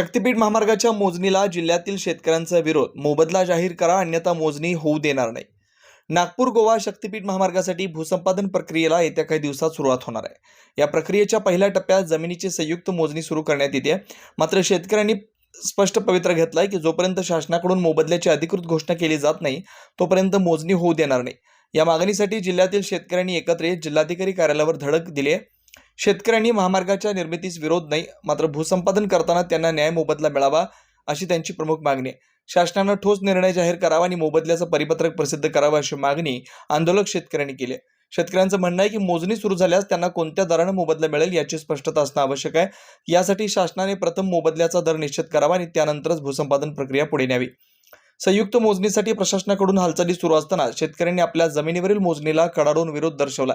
शक्तीपीठ महामार्गाच्या मोजणीला जिल्ह्यातील शेतकऱ्यांचा विरोध. मोबदला जाहीर करा अन्यथा मोजणी होऊ देणार नाही. नागपूर गोवा शक्तीपीठ महामार्गासाठी भूसंपादन प्रक्रियेला येत्या काही दिवसात सुरुवात होणार आहे. या प्रक्रियेच्या पहिल्या टप्प्यात जमिनीची संयुक्त मोजणी सुरू करण्यात येते. मात्र शेतकऱ्यांनी स्पष्ट पवित्र घेतलाय की जोपर्यंत शासनाकडून मोबदल्याची अधिकृत घोषणा केली जात नाही तोपर्यंत मोजणी होऊ देणार नाही. या मागणीसाठी जिल्ह्यातील शेतकऱ्यांनी एकत्र येत जिल्हाधिकारी कार्यालयावर धडक दिली आहे. शेतकऱ्यांनी महामार्गाच्या निर्मितीस विरोध नाही मात्र भूसंपादन करताना त्यांना न्याय मोबदला मिळावा अशी त्यांची प्रमुख मागणी. आहे शासनानं ठोस निर्णय जाहीर करावा आणि मोबदल्याचं परिपत्रक प्रसिद्ध करावं अशी मागणी आंदोलक शेतकऱ्यांनी केली आहे. शेतकऱ्यांचं म्हणणं आहे की मोजणी सुरू झाल्यास त्यांना कोणत्या दरानं मोबदला मिळेल याची स्पष्टता असणं आवश्यक आहे. यासाठी शासनाने प्रथम मोबदल्याचा दर निश्चित करावा आणि त्यानंतरच भूसंपादन प्रक्रिया पुढे न्यावी. संयुक्त मोजणीसाठी प्रशासनाकडून हालचाली सुरू असताना शेतकऱ्यांनी आपल्या जमिनीवरील मोजणीला कडाडून विरोध दर्शवला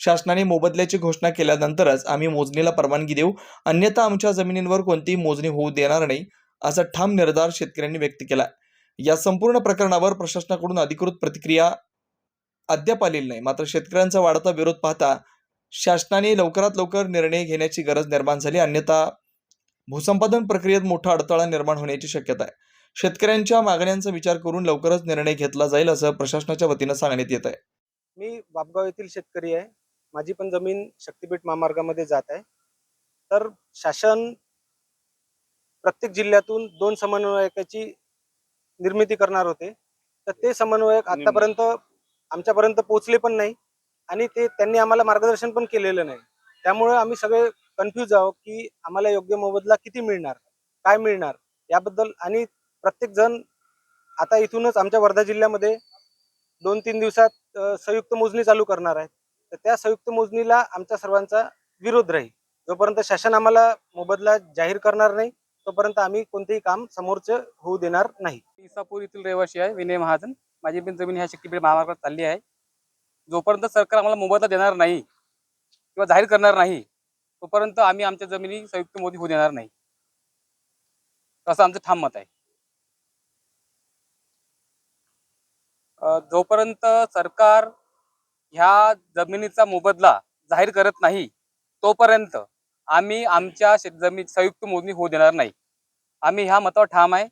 शासनाने मोबदल्याची घोषणा केल्यानंतरच आम्ही मोजणीला परवानगी देऊ. अन्यथा आमच्या जमिनींवर कोणतीही मोजणी होऊ देणार नाही असा ठाम निर्धार शेतकऱ्यांनी व्यक्त केला. या संपूर्ण प्रकरणावर प्रशासनाकडून अधिकृत प्रतिक्रिया अद्याप आलेली नाही. मात्र शेतकऱ्यांचा वाढता विरोध पाहता शासनाने लवकरात लवकर निर्णय घेण्याची गरज निर्माण झाली. अन्यथा भूसंपादन प्रक्रियेत मोठा अडथळा निर्माण होण्याची शक्यता आहे. शेतकऱ्यांच्या मागण्यांचा विचार करून लवकरच निर्णय घेतला जाईल असं प्रशासनाच्या वतीनं सांगण्यात येत आहे. मी बापगाव येथील शेतकरी आहे. माझी पण जमीन शक्तीपीठ महामार्गामध्ये जात आहे. तर शासन प्रत्येक जिल्ह्यातून दोन समन्वयकाची निर्मिती करणार होते. तर ते समन्वयक आतापर्यंत आमच्यापर्यंत पोहोचले पण नाही आणि ते त्यांनी आम्हाला मार्गदर्शन पण केलेलं नाही. त्यामुळे आम्ही सगळे कन्फ्यूज आहोत की आम्हाला योग्य मोबदला किती मिळणार काय मिळणार याबद्दल आणि प्रत्येक जण आता इथूनच आमच्या वर्धा जिल्ह्यामध्ये दोन तीन दिवसात संयुक्त मोजणी चालू करणार आहेत. तर त्या संयुक्त मोजणीला आमच्या सर्वांचा विरोध राहील. जोपर्यंत शासन आम्हाला मोबदला जाहीर करणार नाही तोपर्यंत आम्ही कोणतेही काम समोरचं होऊ देणार नाही. इसापूर येथील रहिवासी आहे विनय महाजन. माझी पण जमीन ह्या शक्तीपीठ महामार्गात चालली आहे. जोपर्यंत सरकार आम्हाला मोबदला देणार नाही किंवा जाहीर करणार नाही तोपर्यंत आम्ही आमच्या जमिनी संयुक्त मोदी होऊ देणार नाही. असं आमचं ठाम मत आहे. जोपर्यंत सरकार ह्या जमिनीचा मोबदला जाहीर करत नाही तोपर्यंत आम्ही आमच्या शेत जमीन संयुक्त मोजणी होऊ देणार नाही. आम्ही ह्या मतावर ठाम आहे.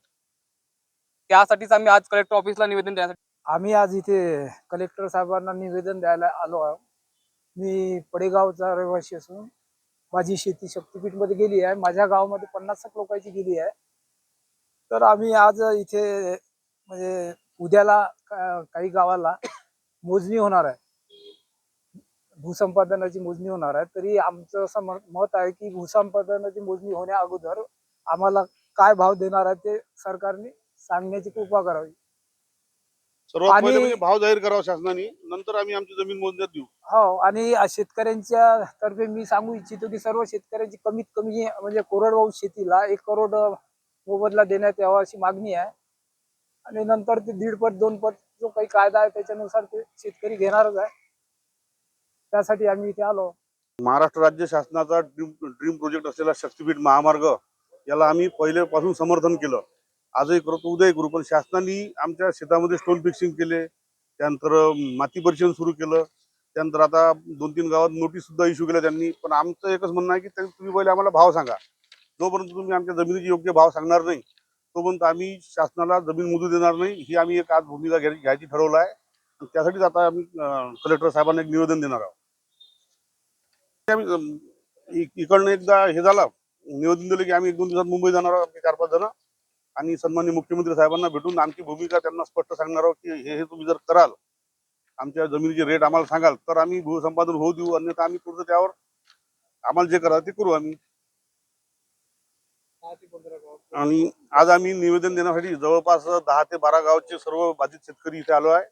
त्यासाठीच आम्ही आज कलेक्टर ऑफिसला निवेदन देण्यासाठी आम्ही आज इथे कलेक्टर साहेबांना निवेदन द्यायला आलो आहोत. मी पडेगावचा रहिवासी असून माझी शेती शक्तीपीठमध्ये गेली आहे. माझ्या गावामध्ये पन्नास एक लोकांची गेली आहे. तर आम्ही आज इथे म्हणजे उद्याला का- काही गावाला मोजणी होणार आहे. भूसंपादनाची मोजणी होणार आहे. तरी आमचं असं मत आहे की भूसंपादनाची मोजणी होण्या अगोदर आम्हाला काय भाव देणार आहे ते सरकारने सांगण्याची कृपा करावी. सर्वात पहिले म्हणजे भाव जाहीर करावा शासनाने नंतर आम्ही आमची जमीन मोजण्यात देऊ. हो आणि शेतकऱ्यांच्या तर्फे मी सांगू इच्छितो की सर्व शेतकऱ्यांची कमीत कमी म्हणजे कोरडवाहू शेतीला एक करोड मोबदला देण्यात यावा अशी मागणी आहे. आणि नंतर ते दीड पट दोन पट जो काही कायदा आहे त्याच्यानुसार ते शेतकरी घेणारच आहे. त्यासाठी आम्ही इथे आलो. महाराष्ट्र राज्य शासनाचा ड्रीम ड्रीम प्रोजेक्ट असलेला शक्तीपीठ महामार्ग याला आम्ही पहिल्यापासून समर्थन केलं. आजही करतो उद्याही करू पण शासनाने आमच्या शेतामध्ये स्टोन फिक्सिंग केले. त्यानंतर माती परीक्षण सुरू केलं. त्यानंतर आता दोन तीन गावात नोटीस सुद्धा इश्यू केल्या त्यांनी. पण आमचं एकच म्हणणं आहे की तुम्ही पहिले आम्हाला भाव सांगा. जोपर्यंत तुम्ही आमच्या जमिनीची योग्य भाव सांगणार नाही तोपर्यंत आम्ही शासनाला जमीन मुजू देणार नाही. ही आम्ही एक आज भूमिका घ्यायची ठरवलं आहे. त्यासाठीच आता आम्ही कलेक्टर साहेबांना एक निवेदन देणार आहोत. आम्ही, इकडनं एकदा हे झालं. निवेदन दिलं की आम्ही एक दोन दिवसात मुंबई जाणार आहोत आमचे चार पाच जण. आणि सन्मान्य मुख्यमंत्री साहेबांना भेटून आमची भूमिका त्यांना स्पष्ट सांगणार आहोत की हे हे तुम्ही जर कराल आमच्या जमिनीचे रेट आम्हाला सांगाल तर आम्ही भूसंपादन होऊ देऊ अन्यथा आम्ही पुढचं त्यावर आम्हाला जे करा ते करू आम्ही. आणि आज आम्ही निवेदन देण्यासाठी जवळपास दहा ते बारा गावचे सर्व बाधित शेतकरी इथे आलो आहे.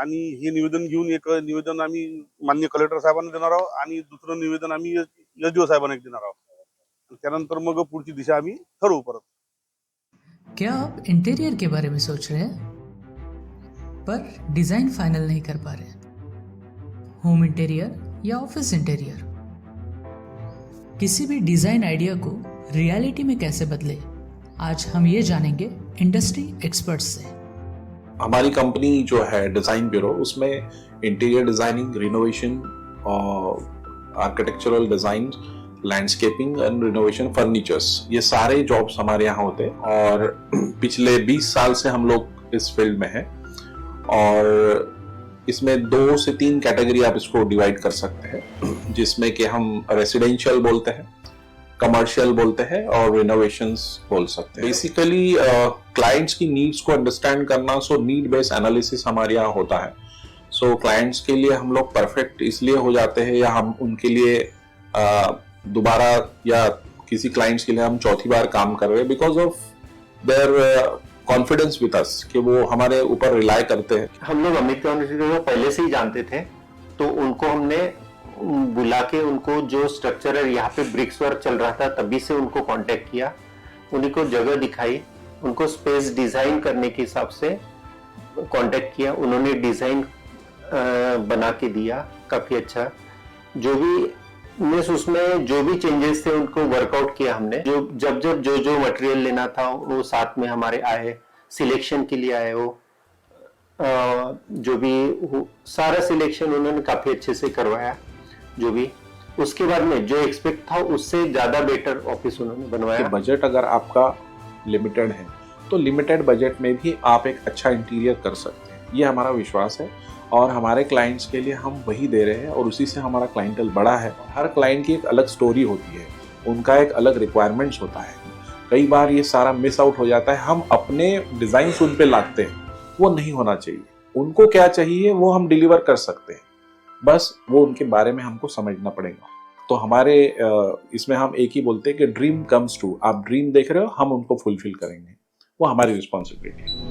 आणि निवेदन घेऊन एक निवेदन आम्ही मान्य कलेक्टर साहेबांना देणार आहोत आणि दुसरं निवेदन आम्ही एसडीओ साहेबांना एक देणार आहोत. मग पुढची दिशा आम्ही ठरवू परत. क्या आप इंटीरियर के बारे में सोच रहे हैं? पर डिज़ाइन फाइनल नहीं कर पा रहे होम इंटीरियर या ऑफ़िस इंटीरियर किसी भी डिज़ाइन आइडिया को रियलिटी में कैसे बदले? आज हम ये जानेंगे इंडस्ट्री एक्सपर्ट्स से। हमारी कंपनी जो है, डिज़ाइन ब्यूरो, उसमें इंटीरियर डिज़ाइनिंग रिनोवेशन और architectural design landscaping and renovation furnitures ये सारे जॉब्स हमारे यहाँ होते हैं। और पिछले 20 साल से हम लोग इस फ़ील्ड में हैं। और इसमें दो से तीन कैटेगरी आप इसको डिवाइड कर सकते हैं, जिसमें कि हम रेसिडेंशियल बोलते हैं कमर्शियल बोलते हैं और रिनोवेशंस बोल सकते हैं। बेसिकली क्लाइंट्स की नीड्स को अंडरस्टैंड करना सो नीड बेस्ड एनालिसिस हमारे यहाँ होता है। सो so, क्लाइंट्स के लिए हम लोग परफेक्ट इसलिए हो जाते हैं या हम उनके लिए दोबारा या किसी क्लाइंट्स के लिए हम चौथी बार काम कर रहे हैं because of their confidence with us कि वो हमारे ऊपर रिलाय करते हैं। हम लोग अमित पहले से ही जानते थे तो उनको हमने बुला के उनको जो स्ट्रक्चर यहाँ पे ब्रिक्स वर्क चल रहा था, तभी से उनको कांटेक्ट किया। उन्हीं को जगह दिखाई। उनको स्पेस डिज़ाइन करने के हिसाब से कांटेक्ट किया। उन्होंने डिज़ाइन बना के दिया। काफ़ी अच्छा। जो भी मीन्स उसमें जो भी चेंजेस थे, उनको वर्कआउट किया हमने। जो, जब जब, जो जो मटेरियल लेना था, वो साथ में हमारे आए। सिलेक्शन के लिए आए वो। जो भी सारा सिलेक्शन उन्होंने काफ़ी अच्छे से करवाया। जो भी। उसके बाद में जो एक्सपेक्ट था, उससे ज़्यादा बेटर ऑफ़िस उन्होंने बनवाया। बजट अगर आपका लिमिटेड है तो लिमिटेड बजट में भी आप एक अच्छा इंटीरियर कर सकते हैं। ये हमारा विश्वास है। और हमारे क्लाइंट्स के लिए हम वही दे रहे हैं और उसी से हमारा क्लाइंटल बड़ा है। हर क्लाइंट की एक अलग स्टोरी होती है। उनका एक अलग रिक्वायरमेंट्स होता है। कई बार ये सारा मिस आउट हो जाता है। हम अपने डिज़ाइन उन पर लाते हैं। वो नहीं होना चाहिए। उनको क्या चाहिए, वो हम डिलीवर कर सकते हैं। बस वो उनके बारे में हमको समझना पड़ेगा। तो हमारे इसमें हम एक ही बोलते हैं कि ड्रीम कम्स टू आप ड्रीम देख रहे हो हम उनको फुलफिल करेंगे। वो हमारी रिस्पॉन्सिबिलिटी है।